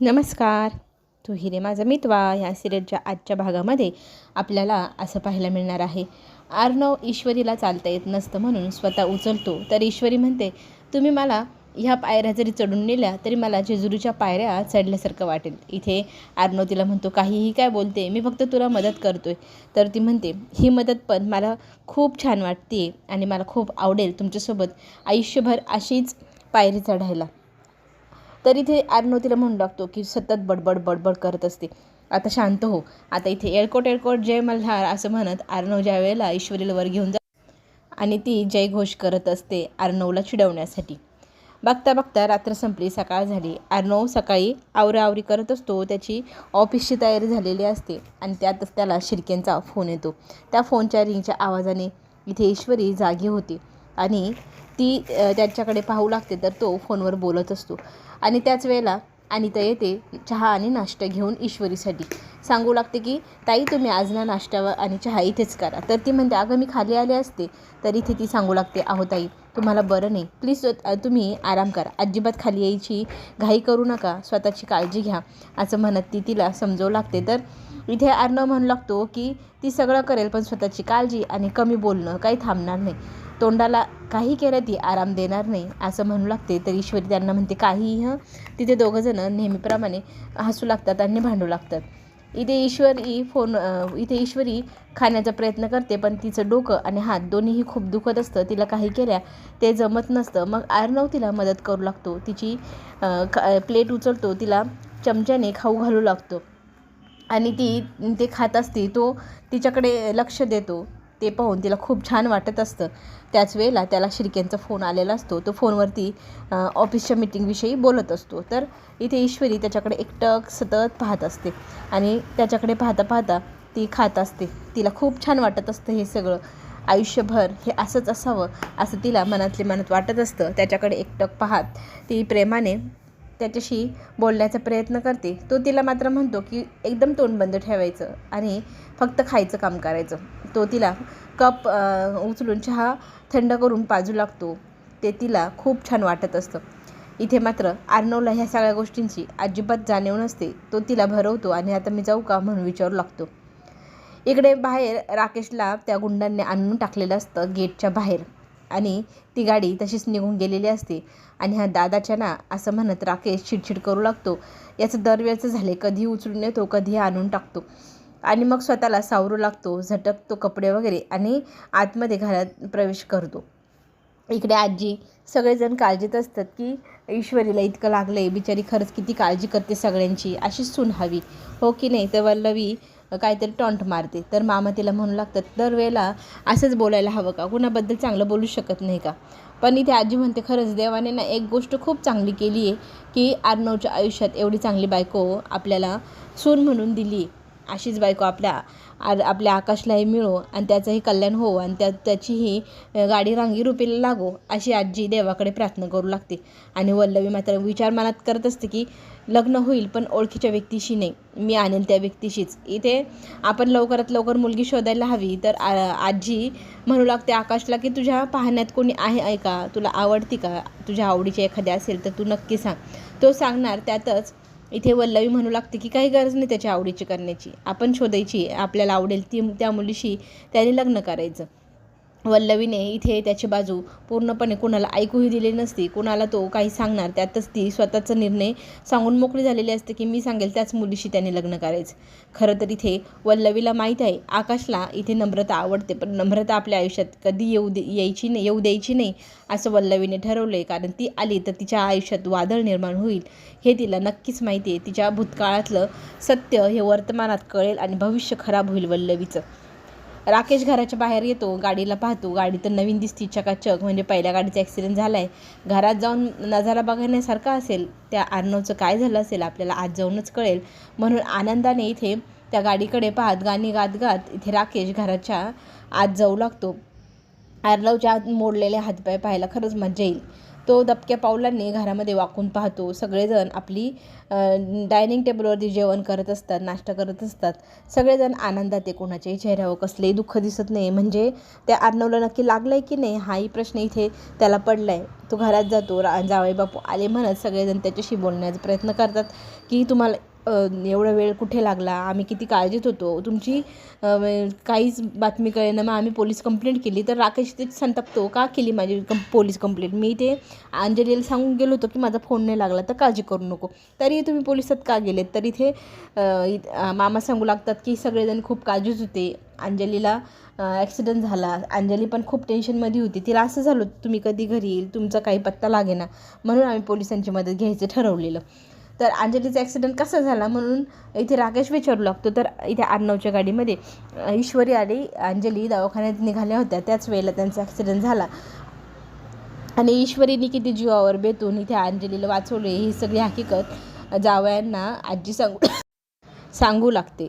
नमस्कार. तू हिरे माझा मितवा ह्या सिरियलच्या आजच्या भागामध्ये आपल्याला असं पाहायला मिळणार आहे. आर्नव ईश्वरीला चालता येत नसतं म्हणून स्वतः उचलतो. तर ईश्वरी म्हणते तुम्ही मला ह्या पायऱ्या जरी चढून नेल्या तरी मला जेजुरीच्या पायऱ्या चढल्यासारखं वाटेल. इथे आर्नव तिला म्हणतो काहीही काय बोलते मी फक्त तुला मदत करतोय. तर ती म्हणते ही मदत पण मला खूप छान वाटते आणि मला खूप आवडेल तुमच्यासोबत आयुष्यभर अशीच पायरी चढायला. तर इथे आर्नो तिला म्हणू लागतो की सतत बडबड बडबड करत असते. आता शांत हो. आता इथे एळकोट एळकोट जय मल्हार असं म्हणत आर्नव ज्या वेळेला ईश्वरीला वर घेऊन जा आणि ती जयघोष करत असते आर्नवला चिडवण्यासाठी. बघता बघता रात्र संपली सकाळ झाली. आर्नव सकाळी आवराआवरी करत असतो. त्याची ऑफिसची तयारी झालेली असते आणि त्यातच त्याला शिरकेंचा फोन येतो. त्या फोनच्या रिंगच्या आवाजाने इथे ईश्वरी जागी होती. आणि ती त्यांच्याकडे पाहू लागते तर तो फोनवर बोलत असतो. आणि त्याच वेळेला अनिता येते चहा आणि नाश्ता घेऊन ईश्वरीसाठी. सांगू लागते की ताई तुम्ही आज ना नाश्ता आणि चहा इथेच करा. तर ती म्हणते अगं मी खाली आले असते. तर इथे ती सांगू लागते अहो ताई तुम्हाला बरं नाही. प्लीज तुम्ही आराम करा. अजिबात खाली यायची घाई करू नका. स्वतःची काळजी घ्या. असं म्हणत ती तिला समजवू लागते. तर इथे अर्णव म्हणू लागतो की ती सगळं करेल पण स्वतःची काळजी आणि कमी बोलणं काही थांबणार नाही. तोंडाला काही केलं ती आराम देणार नाही असं म्हणू लागते. तर ईश्वरी त्यांना म्हणते काहीही हं तिथे दोघंजणं नेहमीप्रमाणे हसू लागतात आणि भांडू लागतात. इथे ईश्वरी फोन इथे ईश्वरी खाण्याचा प्रयत्न करते पण तिचं डोकं आणि हात दोन्हीही खूप दुखत असतं. तिला काही केल्या ते जमत नसतं. मग आर्नव तिला मदत करू लागतो. तिची प्लेट उचलतो. तिला चमच्याने खाऊ घालू लागतो. आणि ती ते खात असते तो तिच्याकडे लक्ष देतो. ते पाहून तिला खूप छान वाटत असतं. त्याच वेळेला त्याला शिर्क्यांचा फोन आलेला असतो. तो फोनवरती ऑफिसच्या मिटिंगविषयी बोलत असतो. तर इथे ईश्वरी त्याच्याकडे एकटक सतत पाहत असते. आणि त्याच्याकडे पाहता पाहता ती खात असते. तिला खूप छान वाटत असतं हे सगळं. आयुष्यभर हे असंच असावं असं तिला मनातले मनात वाटत असतं. त्याच्याकडे एकटक पाहत ती प्रेमाने त्याच्याशी बोलण्याचा प्रयत्न करते. तो तिला मात्र म्हणतो की एकदम तोंड बंद ठेवायचं आणि फक्त खायचं काम करायचं. तो तिला कप उचलून चहा थंड करून पाजू लागतो. ते तिला खूप छान वाटत असतं. इथे मात्र आर्नवला ह्या सगळ्या गोष्टींची अजिबात जाणीव नसते. तो तिला भरवतो आणि आता मी जाऊ का म्हणून विचारू लागतो. इकडे बाहेर राकेशला त्या गुंडांनी आणून टाकलेलं असतं गेटच्या बाहेर. आणि ती गाडी तशीच निघून गेलेली असते. आणि हा दादाच्या ना असं म्हणत राकेश चिडचिड करू लागतो. याचं दरवेळचं झाले कधी उचलून येतो कधी आणून टाकतो. आणि मग स्वतःला सावरू लागतो झटकतो कपडे वगैरे आणि आतमध्ये घरात प्रवेश करतो. इकडे आजी सगळेजण काळजीत असतात की ईश्वरीला इतकं लागलं आहे बिचारी खरंच किती काळजी करते सगळ्यांची अशीच सून हवी. हो की नाही? तर वल्लवी काहीतरी टॉन्ट मारते. तर मामा तिला म्हणू लागतात दरवेळेला असंच बोलायला हवं का? कुणाबद्दल चांगलं बोलू शकत नाही का? पण इथे आजी म्हणते खरंच देवाने ना एक गोष्ट खूप चांगली केली आहे की आर्नवच्या आयुष्यात एवढी चांगली बायको आपल्याला सून म्हणून दिली आहे अशीच बायको आपल्या आपल्या आकाशलाही मिळो आणि त्याचंही कल्याण हो आणि त्या त्याचीही गाडी रांगी रुपीला लागो अशी आजी देवाकडे प्रार्थना करू लागते. आणि वल्लवी मात्र विचार मनात करत असते की लग्न होईल पण ओळखीच्या व्यक्तीशी नाही. मी आणेन त्या व्यक्तीशीच. इथे आपण लवकरात लवकर मुलगी शोधायला हवी तर आजी म्हणू लागते आकाशला की तुझ्या पाहण्यात कोणी आहे? ऐका तुला आवडती का? तुझ्या आवडीची एखादी असेल तर तू नक्की सांग. तो सांगणार त्यातच इथे वल्लवी म्हणू लागते की काही गरज नाही त्याच्या आवडीची करण्याची. आपण शोधायची आपल्याला आवडेल ती त्या मुलीशी त्याने लग्न करायचं. वल्लवीने इथे त्याची बाजू पूर्णपणे कुणाला ऐकूही दिली नसती. कुणाला तो काही सांगणार त्यातच ती स्वतःचा निर्णय सांगून मोकळी झालेली असते की मी सांगेल त्याच मुलीशी त्याने लग्न करायचं. खरं तर इथे वल्लवीला माहीत आहे आकाशला इथे नम्रता आवडते पण नम्रता आपल्या आयुष्यात कधी येऊ दे यायची नाही येऊ द्यायची नाही असं वल्लवीने ठरवलं आहे कारण ती आली तर तिच्या आयुष्यात वादळ निर्माण होईल. हे तिला नक्कीच माहिती आहे. तिच्या भूतकाळातलं सत्य हे वर्तमानात कळेल आणि भविष्य खराब होईल वल्लवीचं. राकेश घराच्या बाहेर येतो गाडीला पाहतो. गाडी तर नवीन दिसती चकाचक. म्हणजे पहिल्या गाडीचा ॲक्सिडेंट झाला आहे घरात जाऊन नजारा बघण्यासारखा असेल त्या आर्नवचं काय झालं असेल आपल्याला आज जाऊनच कळेल. म्हणून आनंदाने इथे त्या गाडीकडे पाहत गाणी गात गात इथे राकेश घराच्या आत जाऊ लागतो. आर्नवच्या आत मोडलेले हातपाय पाहायला खरंच मजा येईल. तो दबक्या पावलांनी घरामध्ये वाकून पाहतो. सगळेजण आपली डायनिंग टेबलवरती जेवण करत असतात नाश्ता करत असतात. सगळेजण आनंदात आहे कोणाच्याही चेहऱ्यावर कसलेही दुःख दिसत नाही. म्हणजे त्या अर्णवला नक्की लागलं आहे की नाही हाही प्रश्न इथे त्याला पडला आहे तो घरात जातो रा जावई बापू आले म्हणत सगळेजण त्याच्याशी बोलण्याचा प्रयत्न करतात की तुम्हाला एवढा वेळ कुठे लागला? आम्ही किती काळजीत होतो? तुमची काहीच बातमी कळेना. मग आम्ही पोलीस कंप्लेंट केली. तर राकेश ते संतापतो का केली माझी कं पोलीस कंप्लेंट मी ते अंजलीला सांगून गेलो होतो की माझा फोन नाही लागला तर काळजी करू नको. तरी तुम्ही पोलिसात का गेलेत? तर इथे मामा सांगू लागतात की सगळेजण खूप काळजीत होते. अंजलीला ॲक्सिडेंट झाला. अंजली पण खूप टेन्शनमध्ये होती. तिला असं झालं तुम्ही कधी घरी येईल? तुमचा काही पत्ता लागेना. म्हणून आम्ही पोलिसांची मदत घ्यायचं ठरवलेलं. तर अंजलीचा ॲक्सिडेंट कसा झाला म्हणून इथे राकेश विचारू लागतो. तर इथे अर्णवच्या गाडीमध्ये ईश्वरी आली अंजली दवाखान्यात निघाल्या होत्या. त्याच वेळेला त्यांचा ॲक्सिडेंट झाला. आणि ईश्वरीने किती जीवावर बेतून इथे अंजलीला वाचवले ही सगळी हकीकत जावयांना आजी सांगू सांगू लागते.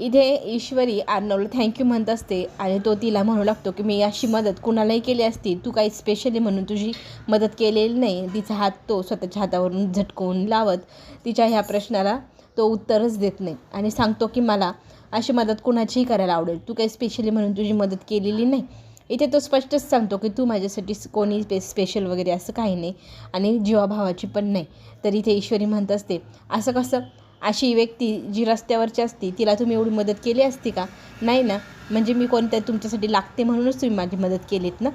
इथे ईश्वरी आर्नवला थँक्यू म्हणत असते आणि तो तिला म्हणू लागतो की मी अशी मदत कुणालाही केली असती तू काही स्पेशली म्हणून तुझी मदत केलेली नाही. तिचा हात तो स्वतःच्या हातावरून झटकवून लावत तिच्या ह्या प्रश्नाला तो उत्तरच देत नाही आणि सांगतो की मला अशी मदत कुणाचीही करायला आवडेल. तू काही स्पेशली म्हणून तुझी मदत केलेली नाही. इथे तो स्पष्टच सांगतो की तू माझ्यासाठी कोणी स्पे स्पेशल वगैरे असं काही नाही आणि जीवाभावाची पण नाही. तर इथे ईश्वरी म्हणत असते असं कसं? अशी व्यक्ती जी रस्त्यावरची असती तिला तुम्ही एवढी मदत केली असती का? नाही ना. म्हणजे मी कोणत्या तुमच्यासाठी लागते म्हणूनच तुम्ही माझी मदत केलीत ना?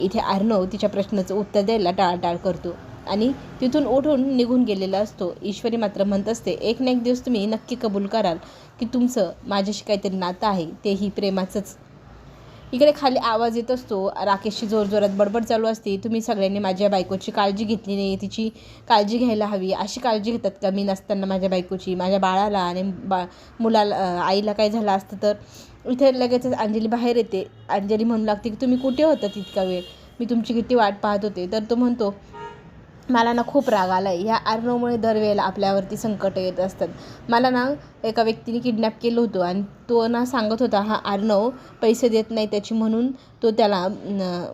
इथे अर्णव तिच्या प्रश्नाचं उत्तर द्यायला टाळाटाळ करतो. आणि तिथून उठून निघून गेलेला असतो. ईश्वरी मात्र म्हणत असते एक ना एक दिवस तुम्ही नक्की कबूल कराल की तुमचं माझ्याशी काहीतरी नातं आहे तेही प्रेमाचंच. इकडे खाली आवाज येत असतो. राकेशची जोरजोरात बडबड चालू असते. तुम्ही सगळ्यांनी माझ्या बायकोची काळजी घेतली नाही. तिची काळजी घ्यायला हवी. अशी काळजी घेतात का? मी नसताना माझ्या बायकोची माझ्या बाळाला आणि बा मुलाला आईला काय झालं असतं तर? इथे लगेचच अंजली बाहेर येते. अंजली म्हणू लागते की तुम्ही कुठे होता तितका वेळ? मी तुमची किती वाट पाहत होते. तर तो म्हणतो मला ना खूप राग आला आहे ह्या अर्णवमुळे दरवेळेला आपल्यावरती संकट येत असतात. मला ना एका व्यक्तीने किडनॅप केलं होतं आणि तो ना सांगत होता हा अर्णव पैसे देत नाही त्याची म्हणून तो त्याला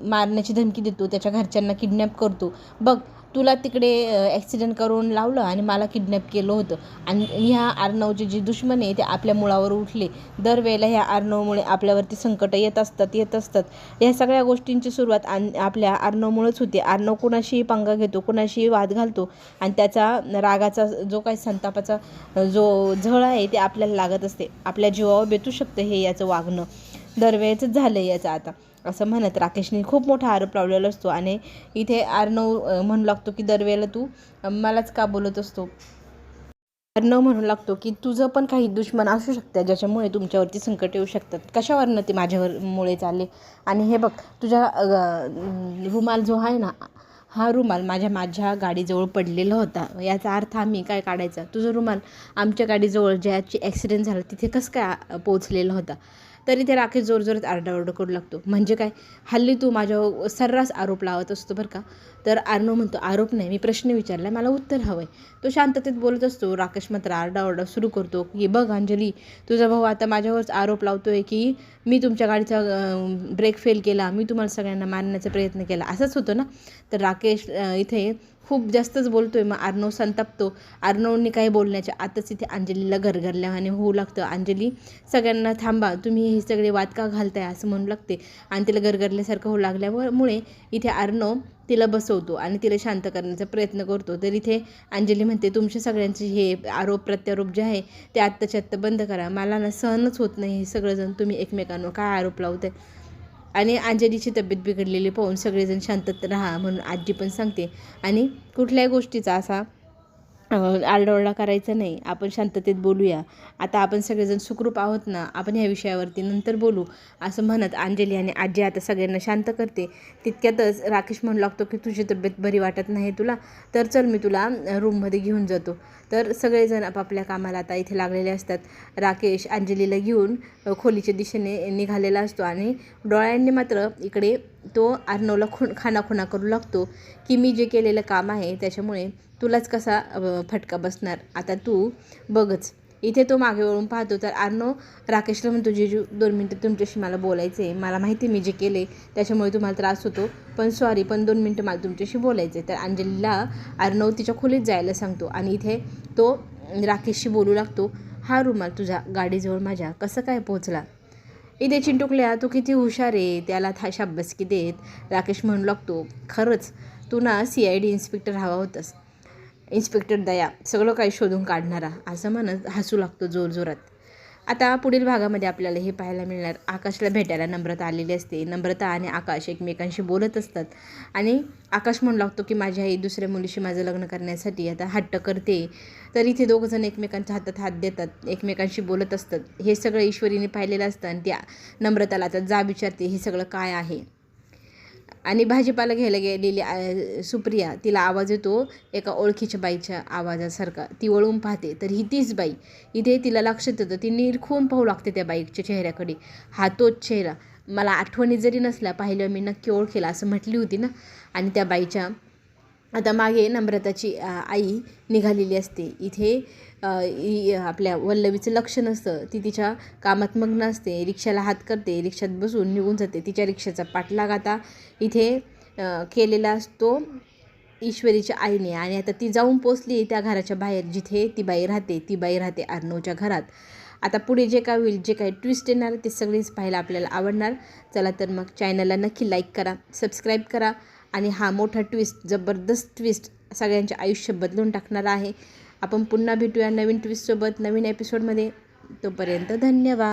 मारण्याची धमकी देतो त्याच्या घरच्यांना किडनॅप करतो. बघ तुला तिकडे ॲक्सिडेंट करून लावलं आणि मला किडनॅप केलं होतं. आणि ह्या आर्णवचे जे दुश्मन आहे ते आपल्या मुळावर उठले. दरवेळेला ह्या आर्णवमुळे आपल्यावरती संकटं येत असतात येत असतात. ह्या सगळ्या गोष्टींची सुरुवात आन आपल्या आर्णवमुळेच होते. आर्णव कुणाशीही पंगा घेतो कुणाशीही वाद घालतो. आणि त्याचा रागाचा जो काही संतापाचा जो झळ आहे ते आपल्याला लागत असते. आपल्या जीवावर बेतू शकतं हे याचं वागणं. दरवेळेचंच झालं आहे याचं आता. असं म्हणत राकेशने खूप मोठा आरोप लावलेला असतो आणि इथे आर्नव म्हणू लागतो की दरवेळेला तू मलाच का बोलत असतो? आर्नव म्हणू लागतो की तुझं पण काही दुश्मन असू शकतं ज्याच्यामुळे तुमच्यावरती संकट येऊ शकतात. कशावरनं ते माझ्यावर मुळे चालले? आणि हे बघ तुझ्या रुमाल जो आहे ना हा रुमाल माझ्या माझ्या गाडीजवळ पडलेला होता. याचा अर्थ आम्ही काय काढायचा? तुझा रुमाल आमच्या गाडीजवळ ज्याची ॲक्सिडेंट झाला तिथे कसं काय पोचलेला होता? तरी ते राकेश जोरजोरात आरडाओरडा करू लागतो. म्हणजे काय? हल्ली तू माझ्या सर्रास आरोप लावत असतो बरं का? तर आर्नो म्हणतो आरोप नाही मी प्रश्न विचारला मला उत्तर हवं आहे तो शांततेत बोलत असतो. राकेश मात्र आरडाओरडा सुरू करतो. की बघ अंजली तुझा भाऊ आता माझ्यावरच आरोप लावतो आहे की मी तुमच्या गाडीचा ब्रेक फेल केला मी तुम्हाला सगळ्यांना मारण्याचा प्रयत्न केला. असंच होतं ना? तर राकेश इथे खूप जास्तच बोलतो आहे मग आर्नव संतापतो. आर्नवनी काही बोलण्याच्या आताच इथे अंजलीला आणि होऊ लागतं. अंजली सगळ्यांना थांबा. तुम्ही हे सगळे वाद का घालताय? असं म्हणू लागते. आणि तिला गरगरल्यासारखं होऊ लागल्यामुळे इथे आर्नव तिला बसवतो आणि तिला शांत करण्याचा प्रयत्न करतो. तर इथे अंजली म्हणते तुमच्या सगळ्यांचे हे आरोप प्रत्यारोप जे आहे ते आत्ताच्या आत्ता बंद करा. मला ना सहनच होत नाही हे सगळंजण तुम्ही एकमेकांवर काय आरोप लावत आहे आणि अंजलीची तब्येत बिघडलेली पाहून सगळेजण शांतत राहा म्हणून आजी पण सांगते. आणि कुठल्याही गोष्टीचा असा आरडाओरडा करायचा नाही. आपण शांततेत बोलूया. आता आपण सगळेजण सुखरूप आहोत ना आपण ह्या विषयावरती नंतर बोलू असं म्हणत अंजली आणि आजी आता सगळ्यांना शांत करते. तितक्यातच राकेश म्हणू लागतो की तुझी तब्येत बरी वाटत नाही तुला? तर चल मी तुला रूममध्ये घेऊन जातो. तर सगळेजण आपापल्या कामाला आता इथे लागलेले असतात. राकेश अंजलीला घेऊन खोलीच्या दिशेने निघालेला असतो आणि डोळ्यांनी मात्र इकडे तो अर्णवला खून खानाखुणा करू लागतो की मी जे केलेलं काम आहे त्याच्यामुळे तुलाच कसा फटका बसणार? आता तू बघच. इथे तो मागे वळून पाहतो तर अर्णव राकेशला म्हणतो जे दोन मिनटं तुमच्याशी मला बोलायचं आहे मला माहिती आहे मी जे केले त्याच्यामुळे तुम्हाला त्रास होतो पण सॉरी पण दोन मिनटं मला तुमच्याशी बोलायचं आहे तर अंजलीला अर्णव तिच्या खोलीत जायला सांगतो आणि इथे तो राकेशशी बोलू लागतो हा रुमाल तुझा गाडीजवळ माझ्या. कसं काय पोहोचला? इथे चिंटुकल्या तू किती हुशार आहे? त्याला था शाब्बसकी देत राकेश म्हणू लागतो खरंच तू ना सी आय डी इन्स्पेक्टर हवा होतास. इन्स्पेक्टर दया सगळं काही शोधून काढणारा. असं म्हणत हसू लागतो जोरजोरात. आता पुढील भागामध्ये आपल्याला हे पाहायला मिळणार. आकाशला भेटायला नम्रता आलेली असते. नम्रता आणि आकाश एकमेकांशी बोलत असतात. आणि आकाश म्हणू लागतो की माझी आई दुसऱ्या मुलीशी माझं लग्न करण्यासाठी आता हट्ट करते. तर इथे दोघंजण एकमेकांच्या हातात हात देतात. एकमेकांशी बोलत असतात. हे सगळं ईश्वरीने पाहिलेलं असतं आणि त्या नम्रताला आता जा विचारते हे सगळं काय आहे. आणि भाजीपाला घ्यायला गेलेली सुप्रिया तिला आवाज येतो एका ओळखीच्या बाईच्या आवाजासारखा. ती वळून पाहते तर ही तीच बाई. इथे तिला लक्षात येतं ती निरखून पाहू लागते त्या बाईकच्या चेहऱ्याकडे. हा तोच चेहरा. मला आठवणी जरी नसल्या पाहिलं मी नक्की ओळखेल असं म्हटली होती ना? आणि त्या बाईच्या आता मागे नम्रताची आई निघालेली असते. इथे आपल्या वल्लवीचं लक्ष नसतं ती तिच्या कामात मग्न असते रिक्षाला हात करते रिक्षात बसून निघून जाते. तिच्या रिक्षाचा पाठलाग आता इथे केलेला असतो ईश्वरीच्या आईने. आणि आता ती जाऊन पोचली त्या घराच्या बाहेर जिथे ती बाई राहते. ती बाई राहते अर्णवच्या घरात. आता पुढे जे काय होईल जे काही ट्विस्ट येणार ते सगळेच पाहायला आपल्याला आवडणार. चला तर मग चॅनलला नक्की लाईक करा सबस्क्राईब करा. आणि हा मोठा ट्विस्ट जबरदस्त ट्विस्ट सगळ्यांचे आयुष्य बदलून टाकणारा आहे. आपण पुन्हा भेटूया नवीन ट्विस्टसोबत नवीन एपिसोडमध्ये तोपर्यंत धन्यवाद.